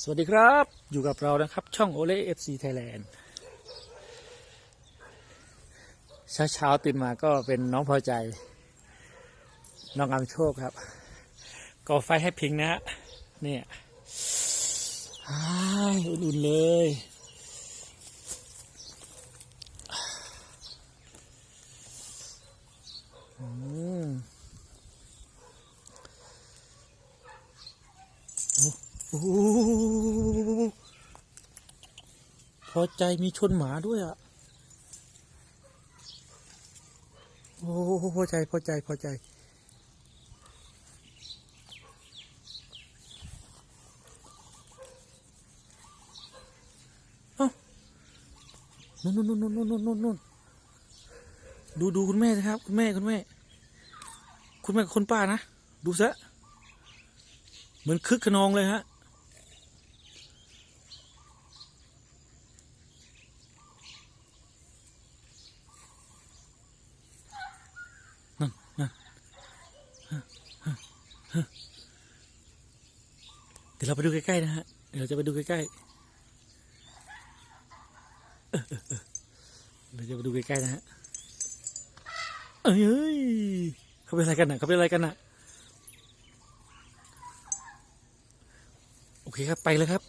สวัสดีครับ อยู่กับเรานะครับ ช่องโอเล่เอฟซีไทยแลนด์เช้าเช้าๆตื่นมาก็เป็นน้องพอใจ น้องงามโชคครับก่อไฟให้พิงนะฮะเนี่ยอ้ายอุ่นๆเลยอืม อ้พอใจมีชนหมาด้วยอะ โอ้โหพอใจพอใจพอใจ เอ้านู่นนู่นนู่นนู่นนู่นนู่นนู่นดูดูคุณแม่สิครับ คุณแม่คุณแม่ คุณแม่กับคุณป้านะ ดูซะ เหมือนคึกขนองเลยฮะ นั่นนั่น เดี๋ยวเราไปดูใกล้ๆนะฮะ เดี๋ยวเราจะไปดูใกล้ๆเราจะไปดูใกล้ๆนะฮะ เอ้ยเขาเป็นอะไรกันน่ะเขาเป็นอะไรกันน่ะโอเคครับ ไปเลยครับ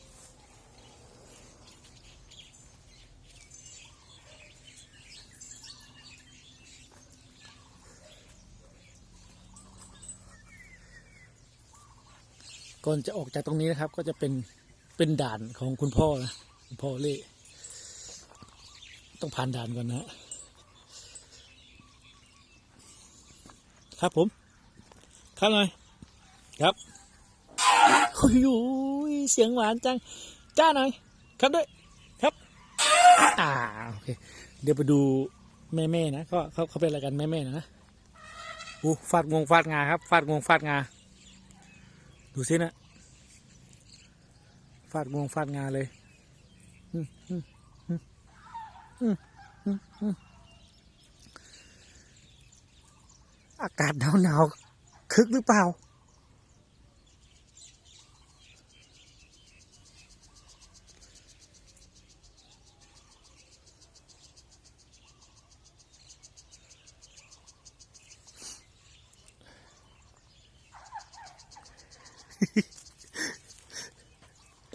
ก่อนจะออกจากตรงนี้นะครับ ก็จะเป็นเป็นด่านของคุณพ่อนะคุณพ่อเล่ต้องผ่านด่านก่อนนะครับผมครับหน่อยครับโอ้ยเสียงหวานจัง จ้าหน่อย ครับด้วย ครับ อ่าโอเค เดี๋ยวไปดูแม่ๆนะเขาเขาเขาเป็นอะไรกันแม่ๆนะอู้ฟาดงวงฟาดงาครับ ฟาดงวงฟาดงา ดูสินะ ฟาดงวงฟาดงาเลยอืมอืมอืมอืมอืมอืมอากาศหนาวหนาวๆคึกหรือเปล่า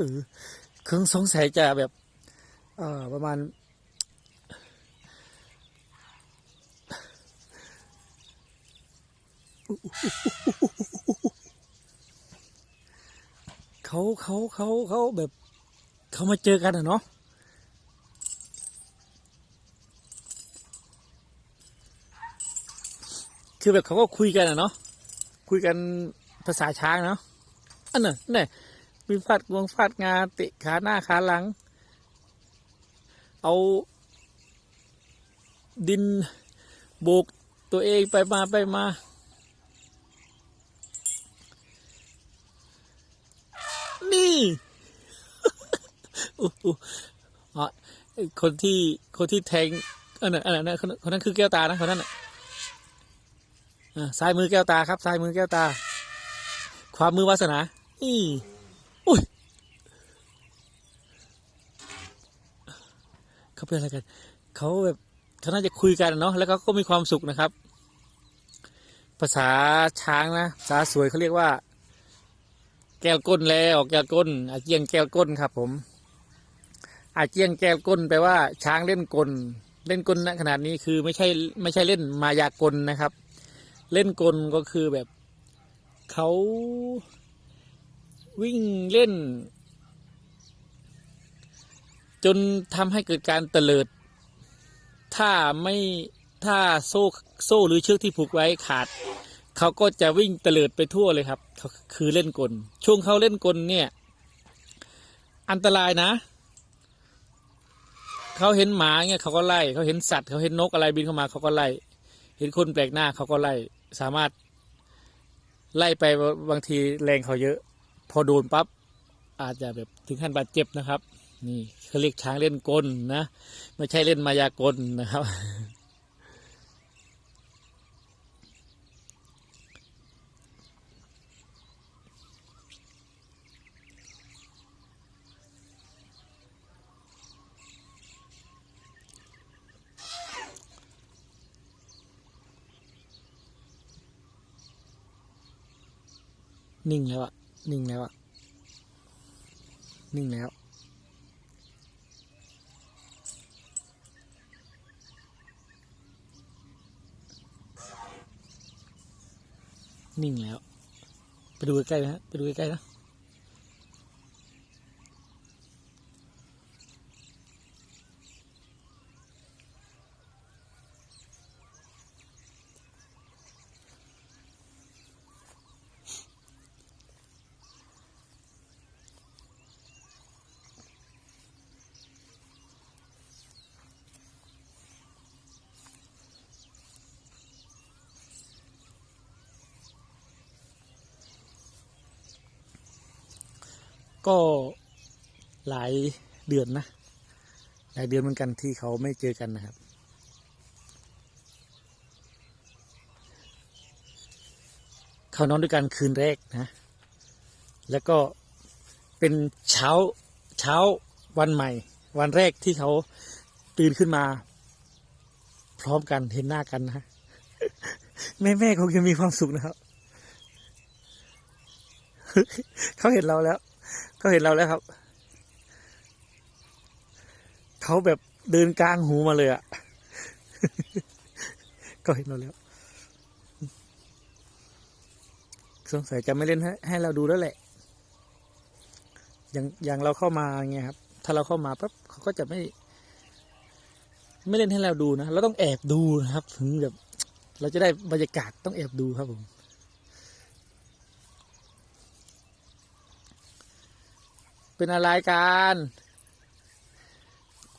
เออเครื่องสงสัยจะแบบ เอ่อประมาณ เขาเขาเขาเขาแบบ เขามาเจอกันอะเนาะคือแบบเขาก็คุยกันอะเนาะคุยกันภาษาช้างเนาะอันน่ะเนี่ย มีฟาดงวงฟาดงาเตะขาหน้าขาหลัง เอาดินโบกตัวเองไปมาไปมา นี่อู้หู้คนที่คนที่แทงอันนั้นอันนั้นคนนั้นคนนั้นคือแก้วตานะคนนั้นน่ะอ่าซ้ายมือแก้วตาครับซ้ายมือแก้วตา ความมือวาสนานี่ เขาเป็นอะไรกันเขาแบบเขาน่าจะคุยกันเนาะแล้วก็ก็มีความสุขนะครับ ภาษาช้างนะภาษาสวยเขาเรียกว่า แก้วก้นแล้วแก้วก้นอาเจียนแก้วก้นครับ ผม อาเจียนแก้วก้นแปลว่า ช้างเล่นกลเล่นกลณขนาดนี้คือไม่ใช่ไม่ใช่เล่นมายากลนะครับ เล่นกลก็คือแบบเขาวิ่งเล่น จนทำให้เกิดการเตลิด ถ้าไม่ถ้าโซ่โซ่หรือเชือกที่ผูกไว้ขาด เขาก็จะวิ่งเตลิดไปทั่วเลยครับเขาคือเล่นกล ช่วงเขาเล่นกลเนี่ย อันตรายนะ เขาเห็นหมาเนี่ยเขาก็ไล่ เขาเห็นสัตว์เขาเห็นนกอะไรบินเข้ามาเขาก็ไล่ เห็นคนแปลกหน้าเขาก็ไล่ สามารถ ไล่ไปบางทีแรงเขาเยอะ พอโดนปั๊บอาจจะแบบถึงขั้นบาดเจ็บนะครับ นี่เขาเรียกช้างเล่นกลนะ ไม่ใช่เล่นมายากลนะครับ นิ่งแล้วอะนิ่งแล้วอะนิ่งแล้ว นิ่งแล้ว ไปดูใกล้ๆนะฮะไปดูใกล้ๆนะ ก็หลายเดือนนะ หลายเดือนเหมือนกันที่เขาไม่เจอกันนะครับ เขานอนด้วยกันคืนแรกนะ แล้วก็เป็นเช้าเช้าวันใหม่ วันแรกที่เขาตื่นขึ้นมา พร้อมกันเห็นหน้ากันนะแม่แม่คงจะมีความสุขนะครับ เขาเห็นเราแล้ว เขาเห็นเราแล้วครับ เขาแบบเดินกลางหูมาเลยอะก็เห็นเราแล้ว สงสัยจะไม่เล่นให้ให้เราดูแล้วแหละ อย่างอย่างเราเข้ามาเงี้ยครับ ถ้าเราเข้ามาปั๊บเขาก็จะไม่ ไม่เล่นให้เราดูนะ เราต้องแอบดูนะครับ ถึงแบบ เราจะได้บรรยากาศต้องแอบดูครับผม เป็นอะไรกัน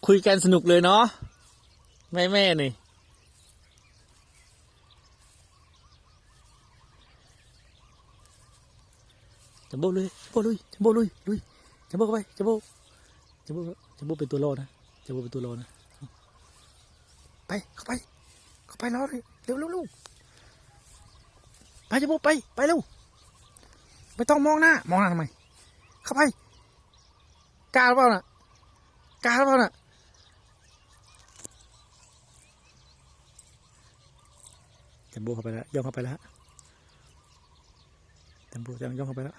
คุยกันสนุกเลยเนาะแม่แม่นี่จัมโบ้เลยจัมโบ้ลุยจัมโบ้ลุยลุยจัมโบ้เข้าไปจัมโบ้จัมโบ้จัมโบ้เป็นตัวรอนะจัมโบ้เป็นตัวรอนะไปเข้าไปเข้าไปรอเลยเร็วเร็วเร็วไปจัมโบ้ไปไปเร็วไม่ต้องมองหน้ามองหน้าทำไมเข้าไป กล้าหรือเปล่าน่ะกล้าหรือเปล่าน่ะจัมบ้เข้าไปแล้วย่องเข้าไปแล้วฮะจัมบ้จะย่องเข้าไปแล้ว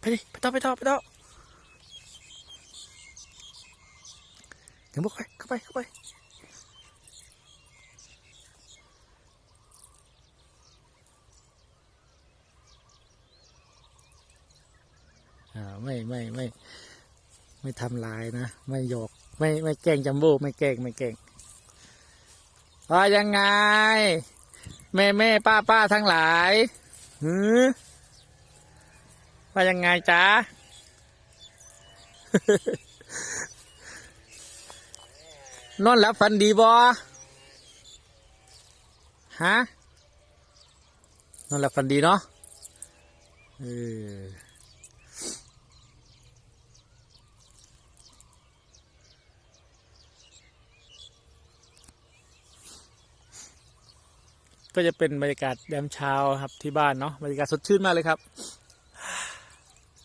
ไปดิไปต่อไปต่อไปต่อเดี๋ยวบอกไปเข้าไปเข้าไปอ่ไม่ไม่ไม่ ไม่ทำลายนะ ไม่หยอก ไม่ไม่แกล้งจัมโบ้ไม่แกล้งไม่แกล้งว่ายังไง แม่แม่ป้าป้าทั้งหลายหือว่ายังไงจ๊ะนอนหลับฝันดีบอฮะนอนหลับฝันดีเนาะเออ ก็จะเป็นบรรยากาศยามเช้าครับที่บ้านเนาะบรรยากาศสดชื่นมากเลยครับ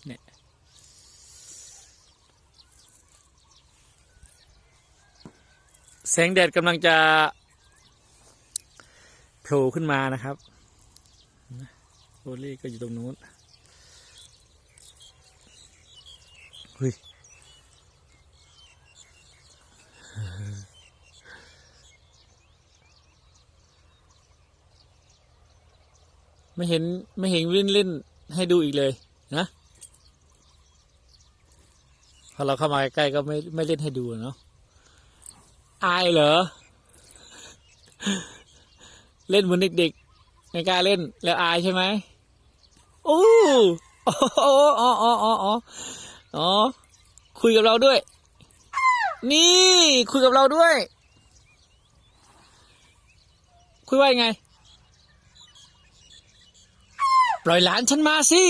เนี่ยแสงแดดกำลังจะโผล่ขึ้นมานะครับโอลี่ก็อยู่ตรงนู้นเฮ้ย ไม่เห็นไม่เห็นวิ่งเล่นให้ดูอีกเลยนะพอเราเข้ามาใกล้ก็ไม่ไม่เล่นให้ดูเนาะอายเหรอ เล่นเหมือนเด็กๆไม่กล้าเล่น แล้วอายใช่ไหมโอ้โอ้อ๋ออ๋ออ๋ออ๋ออ๋อคุยกับเราด้วย นี่ คุยกับเราด้วย คุยว่ายังไง ป ล่อยหลานฉันมาสิ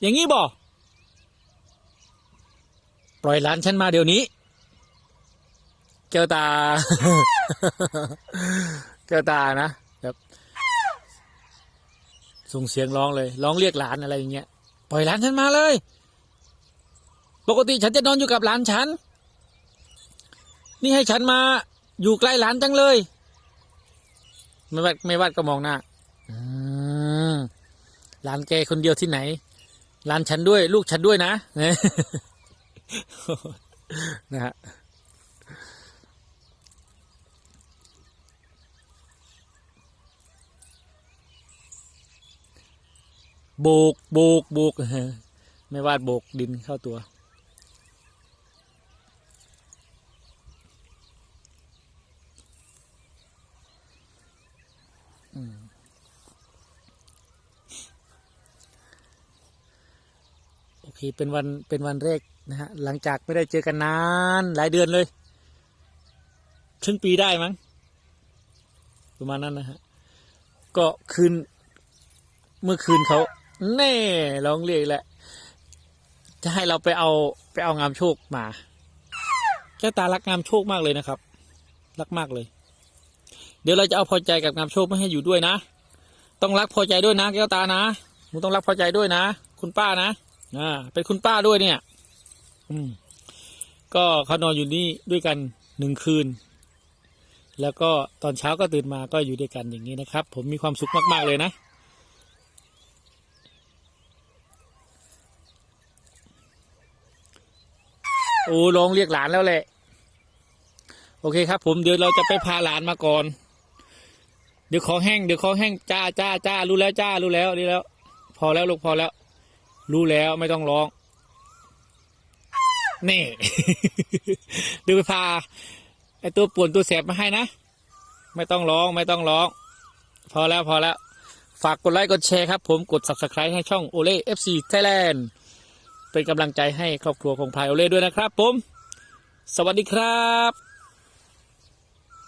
อย่างนี้บอกปล่อยหลานฉันมาเดี๋ยวนี้แก้วตาแก้วตานะแบบส่งเสียงร้องเลยร้องเรียกหลานอะไรอย่างเงี้ยปล่อยหลานฉันมาเลย ปกติฉันจะนอนอยู่กับหลานฉัน นี่ให้ฉันมาอยู่ใกล้หลานจังเลย ไม่วัดไม่วัดก็มองหน้า หลานแกคนเดียวที่ไหนหลานฉันด้วย ลูกฉันด้วยนะนะฮะโบกโบกโบกไม่วาดโบกดินเข้าตัวโอเคเป็นวันเป็นวันแรกนะฮะหลังจากไม่ได้เจอกันนาน หลายเดือนเลยครึ่งปีได้มั้งประมาณนั้นนะฮะก็คืนเมื่อคืนเขาแน่ร้องเรียกแหละ จะให้เราไปเอาไปเอางามโชคมาแก้ตารักงามโชคมากเลยนะครับ รักมากเลย เดี๋ยวเราจะเอาพอใจกับงามโชคไม่ให้อยู่ด้วยนะ ต้องรักพอใจด้วยนะแก้วตานะมึงต้องรักพอใจด้วยนะ คุณป้านะ อ่าเป็นคุณป้าด้วยเนี่ย อืม ก็เขานอนอยู่นี่ด้วยกันหนึ่งคืน แล้วก็ตอนเช้าก็ตื่นมาก็อยู่ด้วยกันอย่างนี้นะครับ ผมมีความสุขมาก ๆ เลยนะโอ้ลองเรียกหลานแล้วแหละ โอเคครับ ผมเดี๋ยวเราจะไปพาหลานมาก่อน เดี๋ยวขอแห้งเดี๋ยวขอแห้งจ้าจ้าจ้ารู้แล้วจ้ารู้แล้วดีแล้ว พอแล้วลูกพอแล้ว รู้แล้วไม่ต้องร้อง นี่ดี๋ยวไปพาไอตัวป่วนตัวแสบมาให้นะ ไม่ต้องร้องไม่ต้องร้อง พอแล้วพอแล้ว ฝากกดไลค์กดแชร์ครับ ผมกด subscribe ให้ช่องโอเล่ FC Thailand เป็นกำลังใจให้ครอบครัวของพายโอเล่ด้วยนะครับ ผม สวัสดีครับ